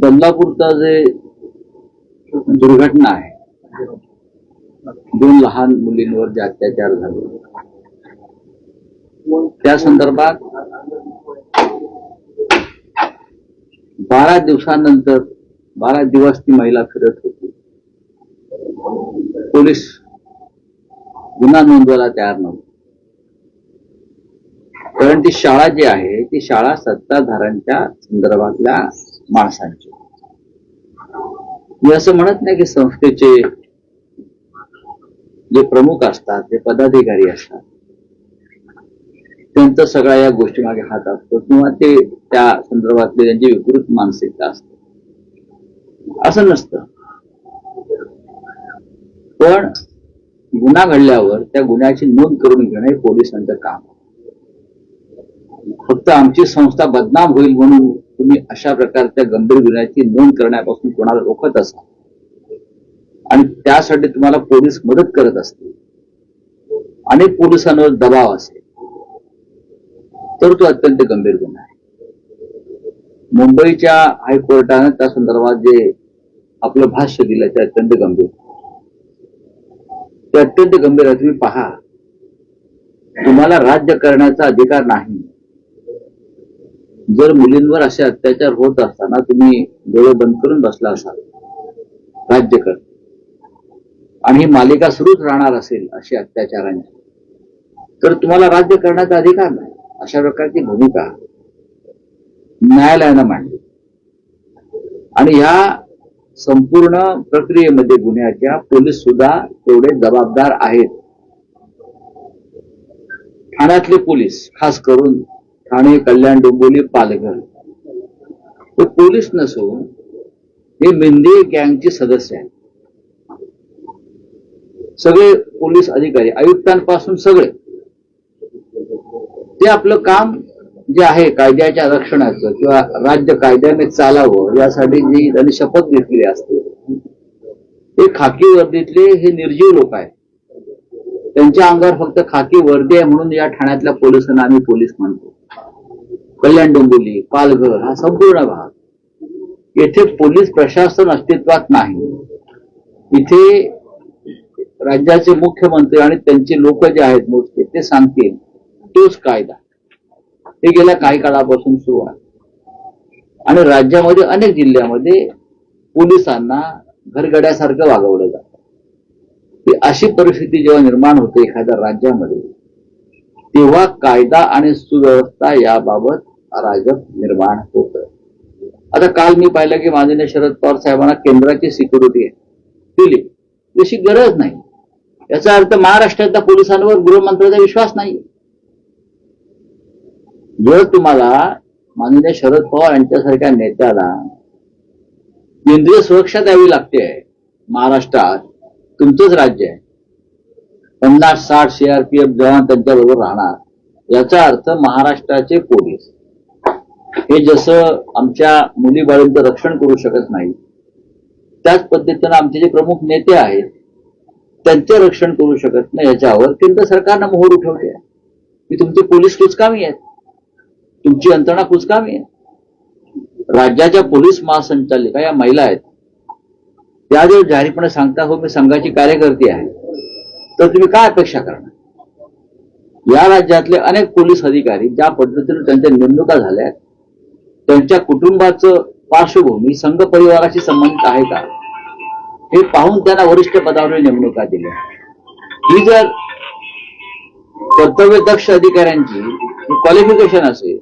बदलापूरचा जे दुर्घटना आहे दोन लहान मुलींवर जे अत्याचार झाले. त्या संदर्भात बारा दिवसानंतर बारा दिवस ती महिला फिरत होती. पोलीस गुन्हा नोंदवायला तयार नव्हते. कारण ती शाळा जी आहे ती शाळा सत्ताधाऱ्यांच्या संदर्भातल्या माणसांचे. मी असं म्हणत नाही की संस्थेचे जे प्रमुख असतात जे पदाधिकारी असतात त्यांचा सगळ्या या गोष्टी मागे हात असतो किंवा ते त्या संदर्भातली त्यांची विकृत मानसिकता असते. असं नसतं. पण गुन्हा घडल्यावर त्या गुन्ह्याची नोंद करून घेणं हे पोलिसांचं काम. फक्त आमची संस्था बदनाम होईल म्हणून तुम्ही अशा प्रकारच्या गंभीर गुन्ह्याची नोंद करण्यापासून कोणाला रोखत असाल? आणि त्यासाठी तुम्हाला पोलीस मदत करत असतील. अनेक पोलिसांवर दबाव असेल. तर तो अत्यंत गंभीर गुन्हा आहे. मुंबईच्या हायकोर्टानं त्या संदर्भात जे आपलं भाष्य दिलं ते अत्यंत गंभीर ते अत्यंत गंभीर आहे. तुम्ही पहा. तुम्हाला राज्य करण्याचा अधिकार नाही. जर मुलींवर असे अत्याचार होत असताना तुम्ही डोळे बंद करून बसला असाल राज्य कर आणि ही मालिका सुरूच राहणार असेल अशी अत्याचारांची. तर तुम्हाला राज्य करण्याचा अधिकार नाही अशा प्रकारची भूमिका न्यायालयानं मांडली. आणि ह्या संपूर्ण प्रक्रियेमध्ये गुन्ह्याच्या पोलीस सुद्धा तेवढे जबाबदार आहेत. ठाण्यातले पोलीस खास करून ठाणे कल्याण डोंबिवली पालघर. तो पोलीस नसून हे मेंदे गँगचे सदस्य आहेत. सगळे पोलीस अधिकारी आयुक्तांपासून सगळे. ते आपलं काम जे आहे कायद्याच्या रक्षणाचं किंवा राज्य कायद्याने चालावं यासाठी जी त्यांनी शपथ घेतलेली असते ते खाकी वर्दीतले हे निर्जीव लोक आहेत. त्यांच्या अंगावर फक्त खाकी वर्दी आहे म्हणून या ठाण्यातल्या पोलिसांना आम्ही पोलीस म्हणतो. कल्याण डोंबिवली पालघर हा संपूर्ण भाग. येथे पोलीस प्रशासन अस्तित्वात नाही. इथे राज्याचे मुख्यमंत्री आणि त्यांचे लोक जे आहेत मोजके ते सांगतील तोच कायदा. हे गेल्या काही काळापासून सुरू आहे. आणि राज्यामध्ये अनेक जिल्ह्यामध्ये पोलिसांना घरगड्यासारखं वागवलं जातं. अशी परिस्थिती जेव्हा निर्माण होते एखाद्या राज्यामध्ये तेव्हा कायदा आणि सुव्यवस्था याबाबत अराजक निर्माण होत. आता काल मी पाहिलं की माननीय शरद पवार साहेबांना केंद्राची सिक्युरिटी दिली. तशी गरज नाही. याचा अर्थ महाराष्ट्रातल्या पोलिसांवर गृहमंत्र्याचा विश्वास नाही. जर तुम्हाला माननीय शरद पवार यांच्यासारख्या नेत्याला केंद्रीय सुरक्षा द्यावी लागते महाराष्ट्रात तुमचंच राज्य आहे. पन्नास साठ सीआरपीएफ जवान त्यांच्याबरोबर राहणार. याचा अर्थ महाराष्ट्राचे पोलीस हे जसं आमच्या मुली बाळींचं रक्षण करू शकत नाही त्याच पद्धतीनं आमचे जे प्रमुख नेते आहेत त्यांचे रक्षण करू शकत नाही याच्यावर केंद्र सरकारनं मोहर उठवली आहे. की तुमचे पोलीस कुचकामी आहेत. तुमची यंत्रणा कुचकामी आहे. राज्याच्या पोलीस महासंचालिका या महिला आहेत. त्या जर जाहीरपणे सांगता हो मी संघाची कार्यकर्ती आहे तर तुम्ही काय अपेक्षा करणार? या राज्यातले अनेक पोलीस अधिकारी ज्या पद्धतीने त्यांच्या नेमणुका झाल्या त्यांच्या कुटुंबाचं पार्श्वभूमी संघ परिवाराशी संबंधित आहे का? हे पाहून त्यांना वरिष्ठ पदावर नेमणुका दिल्या. ही जर कर्तव्यदक्ष अधिकाऱ्यांची क्वालिफिकेशन असेल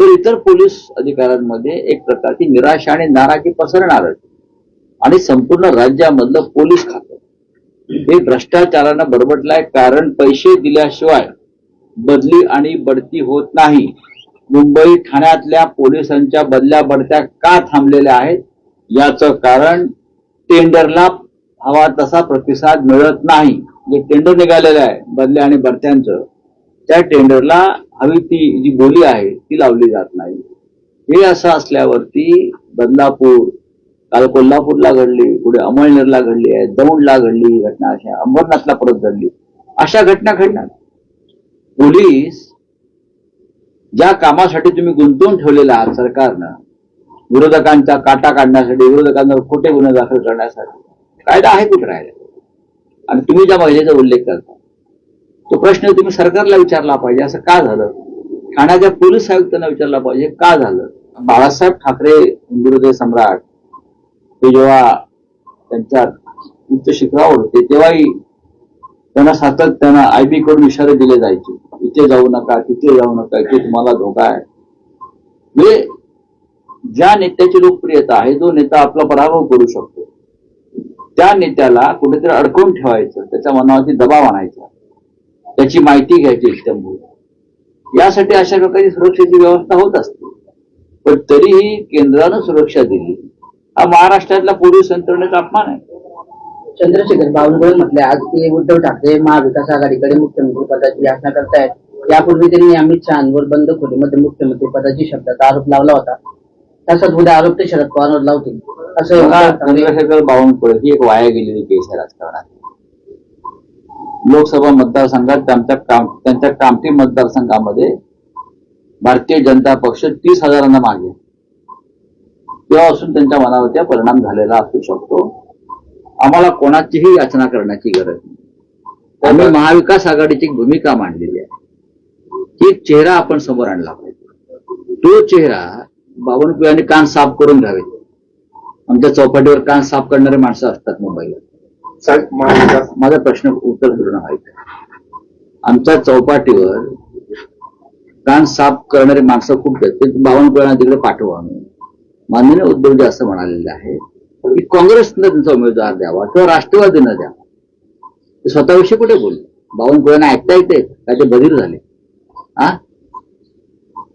तर इतर पोलीस अधिकाऱ्यांमध्ये एक प्रकारची निराशा आणि नाराजी पसरणार आणि संपूर्ण राज्यामधलं पोलीस खातं. हे भ्रष्टाचारानं बरबटलाय कारण पैसे दिल्याशिवाय बदली आणि बढती होत नाही. मुंबई ठाण्यातल्या पोलिसांच्या बदल्या बढत्या का थांबलेल्या आहेत? याचं कारण टेंडरला हवा तसा प्रतिसाद मिळत नाही. जे टेंडर निघालेलं आहे बदल्या आणि बढत्यांचं त्या टेंडरला हवी ती जी बोली आहे ती लावली जात नाही. हे असं असल्यावरती बदलापूर काल कोल्हापूरला घडली पुढे अमळनेरला घडली आहे दौंडला घडली ही घटना अशा अंबरनाथला परत घडली. अशा घटना घडणार. पोलीस ज्या कामासाठी तुम्ही गुंतवून ठेवलेला आहात सरकारनं विरोधकांचा काटा काढण्यासाठी विरोधकांवर खोटे गुन्हे दाखल करण्यासाठी कायदा आहे कुठे राहिला? आणि तुम्ही ज्या महिलेचा उल्लेख करता तो प्रश्न तुम्ही सरकारला विचारला पाहिजे असं का झालं? ठाण्याच्या पोलीस आयुक्तांना विचारला पाहिजे का झालं? बाळासाहेब ठाकरे हिंदुहृदय सम्राट हे जेव्हा त्यांच्या उच्च शिखरावर होते तेव्हाही त्यांना सातत्यानं आयकडून इशारे दिले जायचे. इथे जाऊ नका तिथे जाऊ नका इथे तुम्हाला धोका आहे. म्हणजे ज्या नेत्याची लोकप्रियता आहे जो नेता आपला पराभव करू शकतो. त्या नेत्याला कुठेतरी अडकवून ठेवायचं त्याच्या मनावरती दबाव आणायचा. त्याची माहिती घ्यायची इष्टंभूत यासाठी अशा प्रकारची सुरक्षेची व्यवस्था होत असते. पण तरीही केंद्रानं सुरक्षा दिली. हा महाराष्ट्रातला पोलीस यंत्रणेचा अपमान आहे. चंद्रशेखर बावनकुळे म्हटले आज की उद्धव ठाकरे महाविकास आघाडीकडे मुख्यमंत्री पदाची याचना करतायत. यापूर्वी त्यांनी अमित शहावर बंद खोलीमध्ये मुख्यमंत्री पदाची शब्दाचा आरोप लावला होता. तसंच उद्या आरोप ते शरद पवारवर लावतील. असं चंद्रशेखर बावनकुळे ही एक वाया गेलेली केस आहे राजकारणात. लोकसभा मतदारसंघात त्यांच्या काम त्यांच्या कामठी मतदारसंघामध्ये भारतीय जनता पक्ष तीस हजारांना मागे. तेव्हापासून त्यांच्या मनावरती हा परिणाम झालेला असू शकतो. आम्हाला कोणाचीही याचना करण्याची गरज नाही. आम्ही महाविकास आघाडीची भूमिका मांडलेली आहे. की एक चेहरा आपण समोर आणला पाहिजे. तो चेहरा बावनकुळ्यांनी कान साफ करून घ्यावेत. आमच्या चौपाटीवर कान साफ करणारे माणसं असतात मुंबईला. माझा प्रश्न उत्तर पूर्ण व्हायचं आमच्या चौपाटीवर कान साफ करणारे माणसं खूप आहेत. ते बावनकुळ्यांना तिकडे पाठवा आम्ही माननीय उद्धवजी असं म्हणालेले आहे. की काँग्रेसनं त्यांचा उमेदवार द्यावा किंवा राष्ट्रवादीनं द्यावा. ते स्वतःविषयी कुठे बोलले? बावनकुळ्यांना ऐकता येते काय ते बधीर झाले. हा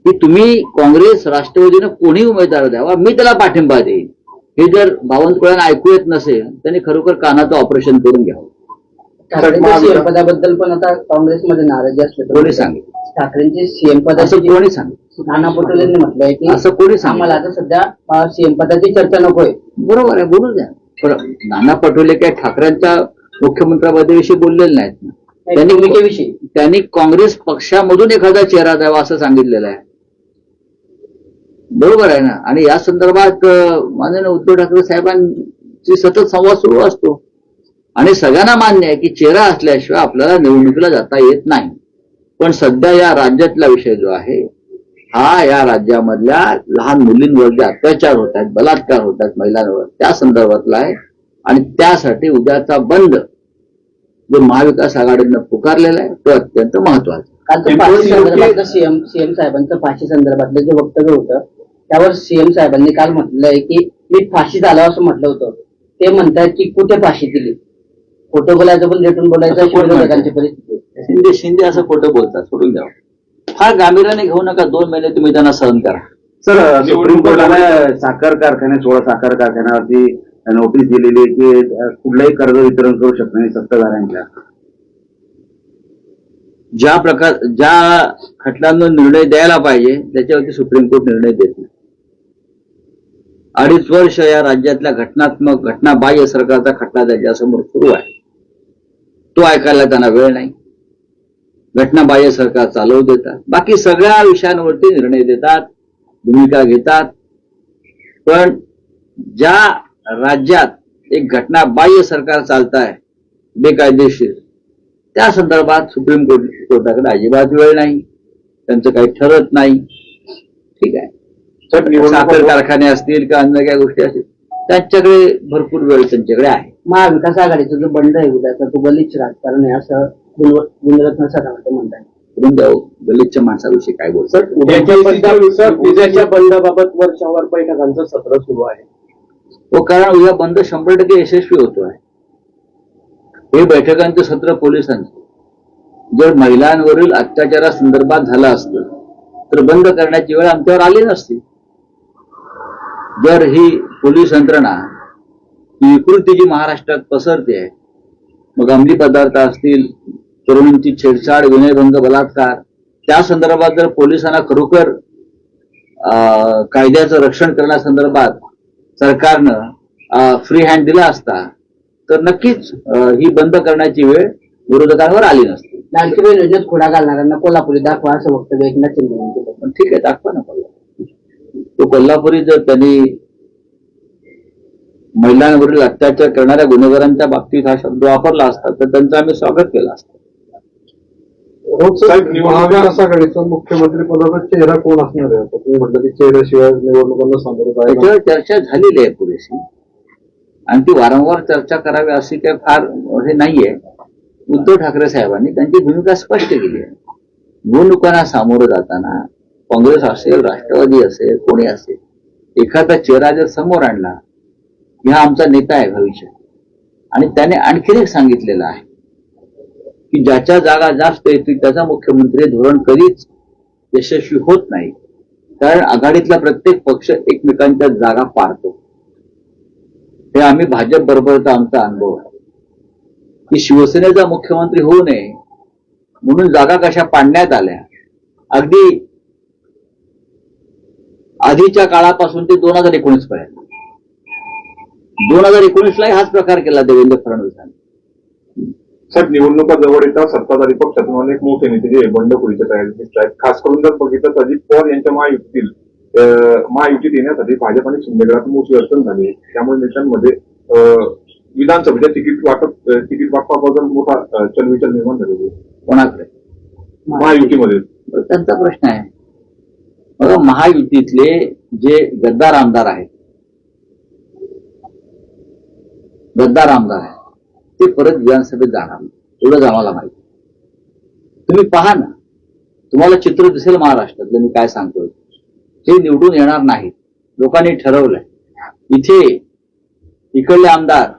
की तुम्ही काँग्रेस राष्ट्रवादीनं कोणी उमेदवार द्यावा मी त्याला पाठिंबा देईन. हे जर बावनकुळ्यांना ऐकू येत नसेल त्यांनी खरोखर कानाचं ऑपरेशन करून घ्यावं. पदाबद्दल पण आता काँग्रेसमध्ये नाराजी असले कोणी सांगितलं? ठाकरेंचे सीएम पदाची कोणी सांगितलं नाना पटोलेंनी म्हटलंय की असं कोणी? आम्हाला आता सध्या सीएम पदाची चर्चा नकोय. बरोबर आहे बोलू द्या. पण नाना पटोले काय ठाकरेंच्या मुख्यमंत्र्याविषयी बोललेले नाहीत ना? त्यांनी भूमिकेविषयी. त्यांनी काँग्रेस पक्षामधून एखादा चेहरा द्यावा असं सांगितलेलं आहे. बरोबर आहे ना? आणि या संदर्भात माननीय उद्धव ठाकरे साहेबांची सतत संवाद सुरू असतो. आणि सगळ्यांना मान्य आहे की चेहरा असल्याशिवाय आपल्याला निवडणुकीला जाता येत नाही. पण सध्या या राज्यातला विषय जो आहे हा या राज्यामधल्या लहान मुलींवर जे अत्याचार होत आहेत बलात्कार होत आहेत महिलांवर त्या संदर्भातला आहे आणि त्यासाठी उद्याचा बंद जो महाविकास आघाडीनं पुकारलेला आहे तो अत्यंत महत्त्वाचा संदर्भातलं सीएम सीएम साहेबांचं फाशी संदर्भातलं जे वक्तव्य होतं त्यावर सीएम साहेबांनी काल म्हटलं आहे की मी फाशी झालो असं म्हटलं होतं ते म्हणतात की कुठे फाशी दिली खोटं बोलायचं पण रेटून बोलायचं? परिस्थिती. शिंदे शिंदे असं खोटं बोलतात सोडून द्यावं फार गांभीर्याने घेऊ नका दोन महिने तुम्ही त्यांना सहन करा. सर सुप्रीम कोर्टाने साखर कारखाने सोळा साखर कारखान्यावरती नोटीस दिलेली आहे की कुठलंही कर्ज वितरण करू शकत नाही सत्ताधाऱ्यांच्या. ज्या प्रकार ज्या खटल्यांवर निर्णय द्यायला पाहिजे त्याच्यावरती सुप्रीम कोर्ट निर्णय देत नाही. अडीच वर्ष या राज्यातल्या घटनात्मक घटनाबाह्य सरकारचा खटला त्याच्यासमोर सुरू आहे. तो ऐकायला त्यांना वेळ नाही. घटनाबाह्य सरकार चालवू देतात. बाकी सगळ्या विषयांवरती निर्णय देतात भूमिका घेतात. पण ज्या राज्यात एक घटनाबाह्य सरकार चालत आहे बेकायदेशीर त्या संदर्भात सुप्रीम कोर्ट कोर्टाकडे अजिबात वेळ नाही. त्यांचं काही ठरत नाही. ठीक आहे. साखर कारखाने असतील किंवा अन्य काही गोष्टी असतील त्यांच्याकडे भरपूर वेळ त्यांच्याकडे आहे. महाविकास आघाडीचा जो बंड आहे उद्याचा तो गलिच्छ राजकारण आहे असं गुणरत्न करून द्यावं गलितच्या माणसाविषयी काय बोलतात सर उद्याच्या बंद सर उद्याच्या बंदाबाबत वर्षावर बैठकांचं सत्र सुरू आहे. हो कारण उद्या बंद शंभर टक्के यशस्वी होतो आहे. हे बैठकांचं सत्र पोलिसांचं. जर महिलांवरील अत्याचारासंदर्भात झालं असतं तर बंद करण्याची वेळ आमच्यावर आली नसती. जर ही पोलीस यंत्रणा ही विकृती जी महाराष्ट्रात पसरते आहे मग अंमली पदार्थ असतील तरुणींची छेडछाड विनयभंग बलात्कार. त्या संदर्भात जर पोलिसांना खरोखर कायद्याचं रक्षण करण्यासंदर्भात सरकारनं फ्री हँड दिला असता तर नक्कीच ही बंद करण्याची वेळ विरोधकांवर आली नसती. लाडकी बहीण योजनेत खोडा घालणाऱ्यांना कोल्हापुरी दाखवा असं वक्तव्य एकनाथ शिंदे केलं. पण ठीक आहे दाखवा ना मला तो कोल्हापुरी जर त्यांनी महिलांवरील अत्याचार करणाऱ्या गुन्हेगारांच्या बाबतीत हा शब्द वापरला असता तर त्यांचं आम्ही स्वागत केलं असतं. महाविकास आघाडीचा मुख्यमंत्री पदाचा चेहरा कोण असणार आहे? तुम्ही म्हटलं की चेहऱ्याशिवाय निवडणुकांना सामोरं त्याच्यावर चर्चा झालेली आहे पुरेशी. आणि ती वारंवार चर्चा करावी अशी काही फार हे नाहीये. उद्धव ठाकरे साहेबांनी त्यांची भूमिका स्पष्ट केली आहे. निवडणुकांना सामोरं जाताना काँग्रेस असेल राष्ट्रवादी असेल कोणी असेल एखादा चेहरा जर समोर आणला की हा आमचा नेता आहे भविष्यात. आणि त्याने आणखीन एक सांगितलेलं आहे. की ज्याच्या जागा जास्त येतील त्याचा मुख्यमंत्री धोरण कधीच यशस्वी होत नाही. कारण आघाडीतला प्रत्येक पक्ष एकमेकांच्या जागा पारतो हे आम्ही भाजप बरोबरचा आमचा अनुभव आहे. की शिवसेनेचा मुख्यमंत्री होऊ नये म्हणून जागा कशा पाडण्यात आल्या अगदी आधीच्या काळापासून ते दोन हजार एकोणीस पर्यंत. दोन हजार एकोणीसलाही हाच प्रकार केला देवेंद्र फडणवीसांनी. साहेब निवडणुका जवळ येतात सत्ताधारी पक्षातून अनेक मोठे नेते जे बंडखोरीच्या तयारीत दिसत आहेत. खास करून जर बघितलं तर अजित पवार यांच्या महायुतीतील महायुतीत येण्यासाठी भाजप आणि शिंदेगडात मोठी अडचण झाली. त्यामुळे नेत्यांमध्ये विधानसभेच्या तिकीट वाटप तिकीट वाटपाबद्दल मोठा चलविचल निर्माण झालेली आहे. कोणाकडे? महायुतीमध्ये. त्यांचा प्रश्न आहे. बघा महायुतीतले जे गद्दार आमदार आहेत गद्दार आमदार आहेत ते परत विधानसभेत जाणार नाही. एवढंच आम्हाला माहिती. तुम्ही पहा ना. तुम्हाला चित्र दिसेल महाराष्ट्रातलं मी काय सांगतोय. हे निवडून येणार नाहीत. लोकांनी ठरवलंय. इथे इकडले आमदार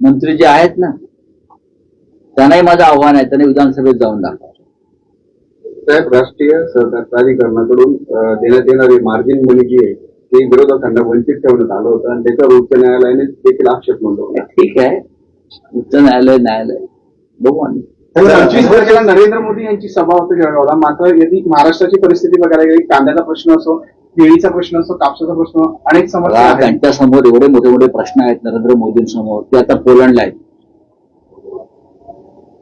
मंत्री जे आहेत ना त्यांनाही माझं आव्हान आहे त्यांनी विधानसभेत जाऊन दाखवा. साहेब राष्ट्रीय सहकार प्राधिकरणाकडून देण्यात येणारी मार्जिन मनी जी आहे ते विरोधकांना वंचित ठेवण्यात आलं होतं आणि त्याच्यावर उच्च न्यायालयाने देखील आक्षेप नोंदवला. ठीक आहे. उच्च न्यायालय न्यायालय. बघू आम्ही. पंचवीस तारखेला नरेंद्र मोदी यांची सभा होती जळगावला मात्र यदि महाराष्ट्राची परिस्थिती बघायला गेली कांद्याचा प्रश्न असो केळीचा प्रश्न असो कापसाचा प्रश्न अनेक समस्या आहेत. त्यांच्यासमोर एवढे मोठे मोठे प्रश्न आहेत नरेंद्र मोदींसमोर ते आता पोलंडला आहेत.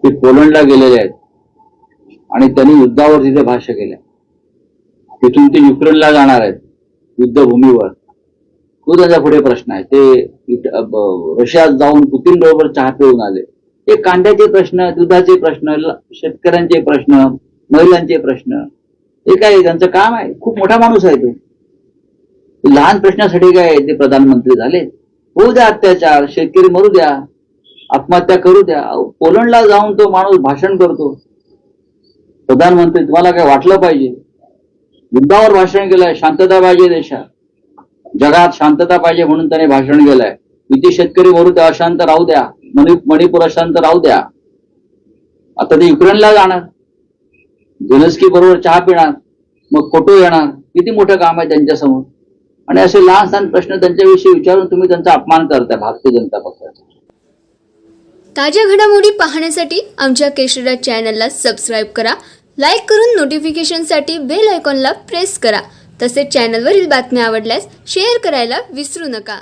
ते पोलंडला गेलेले आहेत. आणि त्यांनी युद्धावर तिथे भाष्य केलं तिथून ते युक्रेनला जाणार आहेत युद्धभूमीवर. तो त्यांचा पुढे प्रश्न आहे. ते रशियात जाऊन पुतीन बरोबर चहा पिऊन आले. ते कांद्याचे प्रश्न दुधाचे प्रश्न शेतकऱ्यांचे प्रश्न महिलांचे प्रश्न हे काय त्यांचं काम आहे? खूप मोठा माणूस आहे तो. लहान प्रश्नासाठी काय ते प्रधानमंत्री झाले? होऊ द्या अत्याचार शेतकरी मरू द्या आत्महत्या करू द्या. पोलंडला जाऊन तो माणूस भाषण करतो. प्रधानमंत्री तुम्हाला काय वाटलं पाहिजे? युद्धावर भाषण केलंय शांतता पाहिजे देशात. जगात शांतता पाहिजे म्हणून त्याने भाषण केलंय. इथे शेतकरी भरू अशांत राहू द्या. मणि मणिपूर अशांत राहू द्या. आता ते युक्रेनला जाणार. झेलेन्स्की बरोबर चहा पिणार. मग फोटो येणार. किती मोठं काम आहे त्यांच्यासमोर. आणि असे लहान सहान प्रश्न त्यांच्याविषयी विचारून तुम्ही त्यांचा अपमान करताय भारतीय जनता पक्षाचा. ताज्या घडामोडी पाहण्यासाठी आमच्या केशरीराज चॅनलला सबस्क्राईब करा. लाईक करून नोटिफिकेशनसाठी बेल आयकॉनला प्रेस करा. तसेच चॅनलवरील बातम्या आवडल्यास शेअर करायला विसरू नका.